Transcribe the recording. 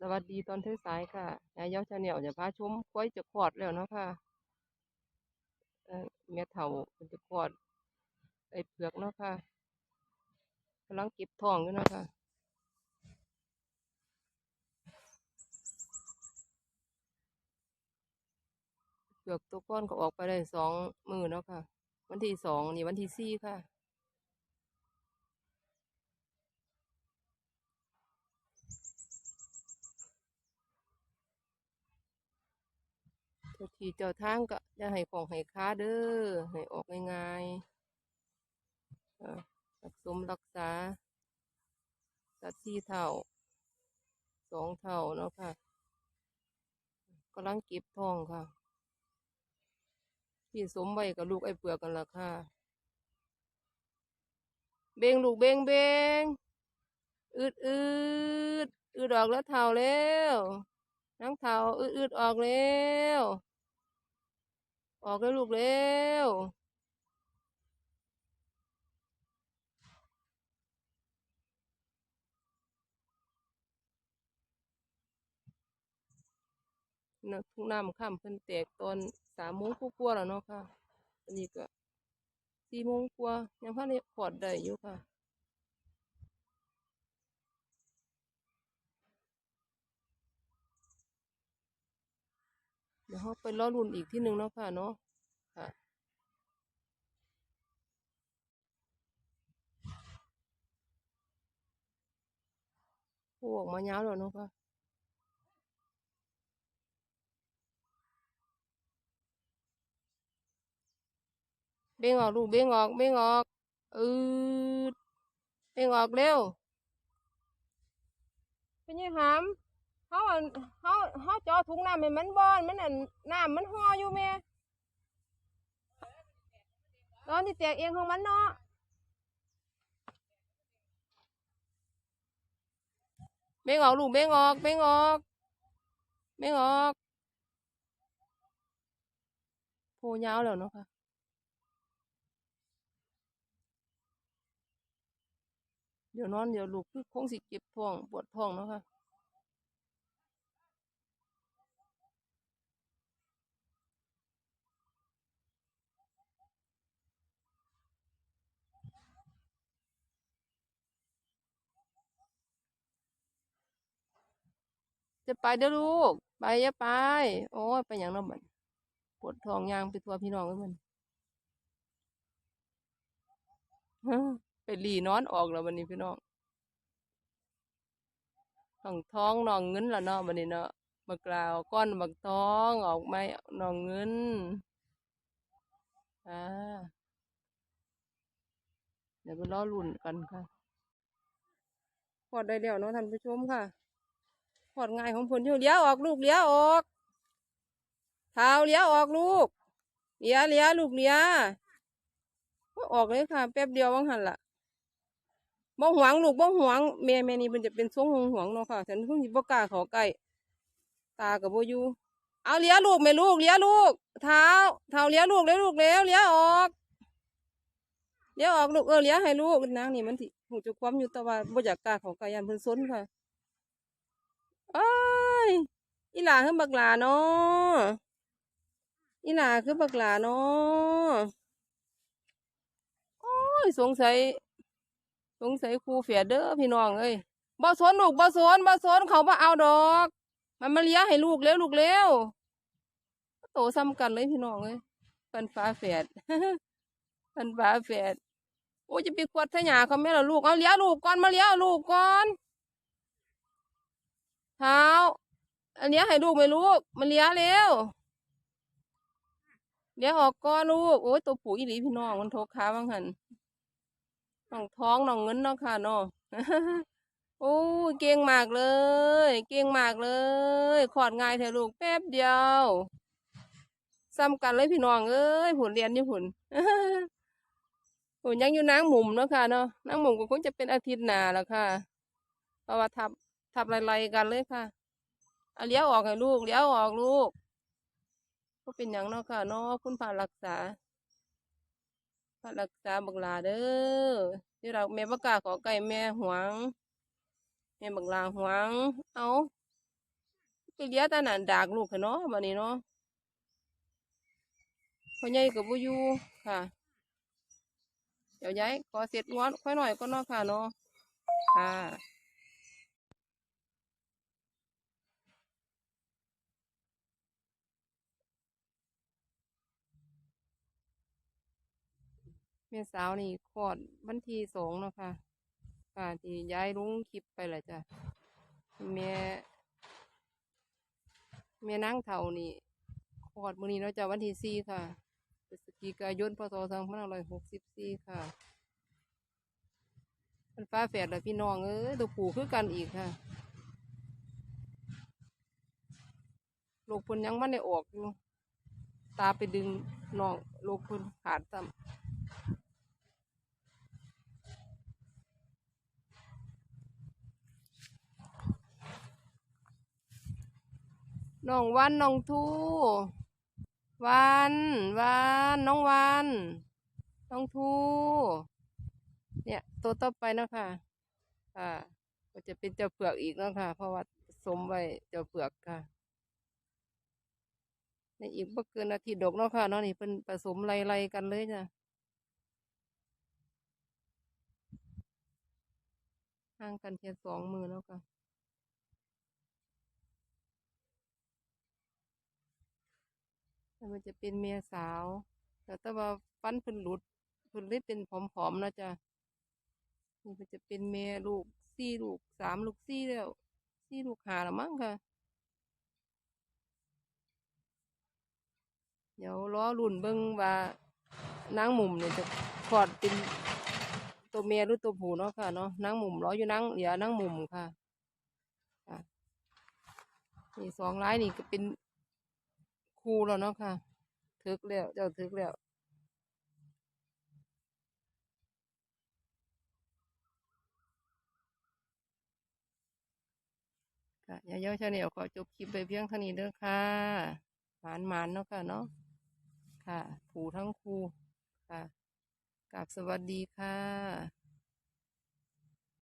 สวัสดีตอนเทสายค่ะยายเย้าชาแนลจะพาชมควยจะคลอดแล้วเนาะค่ะเอ่อแม่เฒ่าเพิ่นจะคลอดไอ้เผือกเนาะค่ะกำลังเก็บทองอยู่เนาะค่ะเผือกตัวก้อนก็ออกไปได้สองมือเนาะค่ะ วันที่สองนี่วันที่สี่ค่ะ จ้าที่เจ้าทางก็อย่าให้ของให้ค้าเด้อให้ออกง่ายๆรักสมรักษาสัตว์สี่เท่าสองเท่าเนาะค่ะกำลังเก็บทองค่ะ ที่สมไว้กับลูกไอ้เปลือกกันละค่ะ เบงลูกเบงเบงอืดอืดอืดออกแล้วเท่าแล้วนังเท่าอืดอืดออกแล้ว ออกแล้วลูกเร็วนะทุ่งน้ำข้ามเพิ่นแตกตอนสามโมงกว่าๆแล้วเนาะค่ะ อันนี้ก็สี่โมงกว่ายังพันได้พอดได้อยู่ค่ะ ดี๋ยวเราไปรอรุ่นอีกที่หนึ่งเนาะค่ะเนาะค่ะโอ้ออกมายาวแล้วเนาะค่ะเบ่งออกลูกเบ่งออกเบ่งออกอืดเบ่งออกเร็วเป็นยังหาม เขาเขาเขาจาะถุงน้ำให้มันบอนมันอันน้ำมันห่ออยู่แม่ตอนที่แตกเองของมันเนาะเบ่งออกลูกเบ่งออกเบ่งออกเบ่งออกโพยาวแล้วเนาะค่ะเดี๋ยวนอนเดี๋ยวลูกคือคงสิเจ็บท้องปวดท้องเนาะค่ะ จะไปเด้อลูก ไปอย่าไป โอ้ยไปอย่างนั้นบัดปวดท้องยางไปทัวพี่น้องเลยมันไปหลีนอนออกแล้ววันนี้พี่น้องท้องท้องนองเงินแล้วเนาะวันนี้เนาะบักกล่าวก้อนบักท้องออกไหมนองเงินอ่าเดี๋ยวไปรอลุ่นกันค่ะพอดได้แล้วเนาะท่านผู้ชมค่ะ พอดง่ายของผลอยู่เลี้ยวออกลูกเลี้ยวออกเท้าเลี้ยวออกลูกเลี้ยเลี้ยลูกเลี้ยออกเลยค่ะ แป๊บเดียวว่างหันละบ่หวงลูกบ่หวงแม่แม่นี่มันจะเป็นทรงหงหวงเนาะค่ะ ฉันคงสิบกาข้าใกล้ตากับบ่อยู่เอาเลี้ยลูกแม่ลูกเลี้ยลูก เท้า เท้าเลี้ยลูกเลี้ยลูกแล้วเลี้ยออกเลี้ยออกลูกเออเลี้ยให้ลูกนางนี่มันสิหูจะความอยู่แต่ว่าบ่อยากกาข้าใกล้ยันเพิ่นซนค่ะ เอ้ยอีหลาคือบักหลาเนาะอีหลาคือบักหลาเนาะโอ้ยสงสัย สงสัยครูเฟียเด้อพี่น้องเอ้ยบ่สนลูกบ่สนบ่สนเขาบ่เอาดอก มันมาเลี้ยให้ลูกเร็วลูกเร็วโตซ้ำกันเลยพี่น้องเอ้ยเป็นฟ้าแฝดเป็นฟ้าแฝดโอ้จะไปกวดทะหยาเขาแม่ละลูกเอาเลี้ยลูกก่อนมาเลี้ยลูกก่อน เท้า อันเลี้ยให้ลูกไหมลูกมาเลี้ยงเร็วเลี้ยออกก่อนลูก โอ้ยตัวปุ๋ยอีหลีพี่น้องมันทกขาบ้างหันน้องท้องน้องเงินเนาะค่ะเนาะโอ้ยเก่งมากเลย เก่งมากเลยขอดง่ายเถอะลูกแป๊บเดียวซ้ำกันเลยพี่น้องเอ้ยผุนเรียนอยู่ผุนผุนยังอยู่นางหมุมเนาะค่ะเนาะนางหมุมก็คงจะเป็นอาทิตย์หนาแล้วค่ะเพราะว่าทับ ทับไล่ๆกันเลยค่ะเอาเลี้ยวออกให้ลูกเลี้ยวออกลูกก็เป็นอย่างนาะค่ะนาะคุณผ่ารักษาพระรักษาบักลาเด้อที่เราแม่บักกาขอไก่แม่หวงแม่บักลาหวงเอาไปเลี้ยแต่นั่นดากลูกให้เนาะบัดนี้เนาะพ่อใหญ่กับบ่อยู่ค่ะ เดี๋ยวย้ายขอเสร็จงอนค่อยหน่อยก็นาะค่ะเนาะค่ะ แม่สาวนี่คลอดวันที่สองเนาะค่ะค่ะที่ย้ายลุงคลิปไปแหละจ้ะแม่แม่นางเฒ่านี่คลอดมื้อนี้เนาะจ้ะวันที่สี่ค่ะพฤศจิกายนพศสองพันห้าร้อยหกสิบสี่ค่ะเป็นฟ้าแฝดเลยพี่น้องเอ้ยตัวปู่คือกันอีกค่ะลูกพิ่นยังมันได้ออกอยู่ ตาไปดึงน้องลูกพิ่นขาดซ้ำ น้องวันน้องทูวันวันน้องวันน้องทูเนี่ยตัวต่อไปนะค่ะค่ะก็จะเป็นเจ้าเผือกอีกนะค่ะเพราะว่าสมไว้เจ้าเผือกค่ะในอีกบ่เกินอาทิตย์ดอกเนาะค่ะเนาะนี่เป็นผสมไล่ๆกันเลยจ้ะห่างกันเพียงสองมือแล้วค่ะ แล้วมันจะเป็นเมียสาว แต่แต่ว่าฟันเพิ่นหลุดเพิ่นเลยเป็นผอมๆนะจ๊ะนี่มันจะเป็นเมียลูกสี่ลูกสามลูกสี่แล้วสี่ลูกหาล้วมั้งค่ะ เดี๋ยวล้อรุ่นเบิ่งว่านางมุมเนี่ยจะคลอดเป็นตัวเมียหรือตัวผู้เนาะค่ะเนาะนางมุมล้ออยู่นางเหลือนางมุมค่ะค่ะนี่สองร้ายนี่ก็เป็น ครูแล้วเนาะค่ะถึกแล้วเจ้าถึกแล้วค่ะยาย้าชาแนลขอจบคลิปไปเพียงเท่านี้เด้อค่ะหมานหมานๆเนาะค่ะเนาะค่ะ ผูทั้งครูค่ะกราบสวัสดีค่ะ